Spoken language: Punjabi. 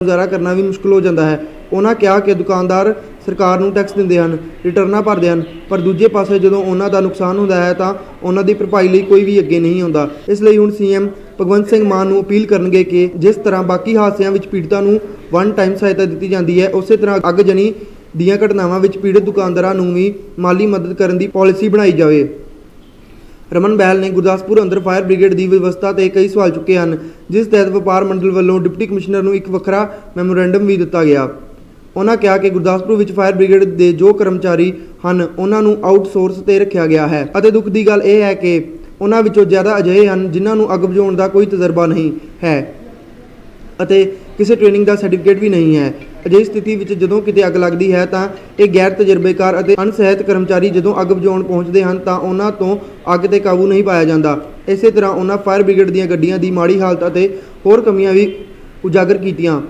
ਗੁਜ਼ਾਰਾ ਕਰਨਾ ਵੀ ਮੁਸ਼ਕਲ ਹੋ ਜਾਂਦਾ ਹੈ। ਉਹਨਾਂ ਕਿਹਾ ਕਿ ਦੁਕਾਨਦਾਰ ਸਰਕਾਰ ਨੂੰ ਟੈਕਸ ਦਿੰਦੇ ਹਨ ਰਿਟਰਨਾਂ ਭਰਦੇ ਹਨ, ਪਰ ਦੂਜੇ ਪਾਸੇ ਜਦੋਂ ਉਹਨਾਂ ਦਾ ਨੁਕਸਾਨ ਹੁੰਦਾ ਹੈ ਤਾਂ ਉਹਨਾਂ ਦੀ ਭਰਪਾਈ ਲਈ ਕੋਈ ਵੀ ਅੱਗੇ ਨਹੀਂ ਆਉਂਦਾ। ਇਸ ਲਈ ਹੁਣ ਸੀਐਮ ਭਗਵੰਤ ਸਿੰਘ ਮਾਨ ਨੂੰ ਅਪੀਲ ਕਰਨਗੇ ਕਿ ਜਿਸ ਤਰ੍ਹਾਂ ਬਾਕੀ ਹਾਦਸਿਆਂ ਵਿੱਚ ਪੀੜਤਾਂ ਨੂੰ ਵਨ ਟਾਈਮ ਸਹਾਇਤਾ ਦਿੱਤੀ ਜਾਂਦੀ ਹੈ, ਉਸੇ ਤਰ੍ਹਾਂ ਅੱਗ ਜਣੀ ਦੀਆਂ ਘਟਨਾਵਾਂ ਵਿੱਚ ਪੀੜਤ ਦੁਕਾਨਦਾਰਾਂ ਨੂੰ ਵੀ ਮਾਲੀ ਮਦਦ ਕਰਨ ਦੀ ਪਾਲਿਸੀ ਬਣਾਈ ਜਾਵੇ। ਰਮਨ ਬਹਿਲ ਨੇ ਗੁਰਦਾਸਪੁਰ ਅੰਦਰ ਫਾਇਰ ਬ੍ਰਿਗੇਡ ਦੀ ਵਿਵਸਥਾ ਤੇ ਕਈ ਸਵਾਲ ਚੁੱਕੇ ਹਨ, ਜਿਸ ਤਹਿਤ ਵਪਾਰ ਮੰਡਲ ਵੱਲੋਂ ਡਿਪਟੀ ਕਮਿਸ਼ਨਰ ਨੂੰ ਇੱਕ ਵੱਖਰਾ ਮੈਮੋਰੈਂਡਮ ਵੀ ਦਿੱਤਾ ਗਿਆ। ਉਹਨਾਂ ਕਿਹਾ ਕਿ ਗੁਰਦਾਸਪੁਰ ਵਿੱਚ ਫਾਇਰ ਬ੍ਰਿਗੇਡ ਦੇ ਜੋ ਕਰਮਚਾਰੀ ਹਨ, ਉਹਨਾਂ ਨੂੰ ਆਊਟਸੋਰਸ ਤੇ ਰੱਖਿਆ ਗਿਆ ਹੈ। ਅਤੇ ਦੁੱਖ ਦੀ ਗੱਲ ਇਹ ਹੈ ਕਿ ਉਹਨਾਂ ਵਿੱਚੋਂ ਜ਼ਿਆਦਾ ਅਜਿਹੇ ਹਨ ਜਿਨ੍ਹਾਂ ਨੂੰ ਅੱਗ ਬੁਝਾਉਣ ਦਾ ਕੋਈ ਤਜਰਬਾ ਨਹੀਂ ਹੈ ਅਤੇ ਕਿਸੇ ਟ੍ਰੇਨਿੰਗ ਦਾ ਸਰਟੀਫਿਕੇਟ ਵੀ ਨਹੀਂ ਹੈ। ਅਜਿਹੀ ਸਥਿਤੀ ਵਿੱਚ ਜਦੋਂ ਕਿਤੇ ਅੱਗ ਲੱਗਦੀ ਹੈ ਤਾਂ ਇਹ ਗੈਰ ਤਜਰਬੇਕਾਰ ਅਤੇ ਅਣਸਹਿਤ ਕਰਮਚਾਰੀ ਜਦੋਂ ਅੱਗ ਬੁਝਾਉਣ ਪਹੁੰਚਦੇ ਹਨ ਤਾਂ ਉਹਨਾਂ ਤੋਂ ਅੱਗ ਤੇ ਕਾਬੂ ਨਹੀਂ ਪਾਇਆ ਜਾਂਦਾ। ਇਸੇ ਤਰ੍ਹਾਂ ਉਹਨਾਂ ਫਾਇਰ ਬ੍ਰਿਗੇਡ ਦੀਆਂ ਗੱਡੀਆਂ ਦੀ ਮਾੜੀ ਹਾਲਤ ਅਤੇ ਹੋਰ ਕਮੀਆਂ ਵੀ ਉਜਾਗਰ ਕੀਤੀਆਂ।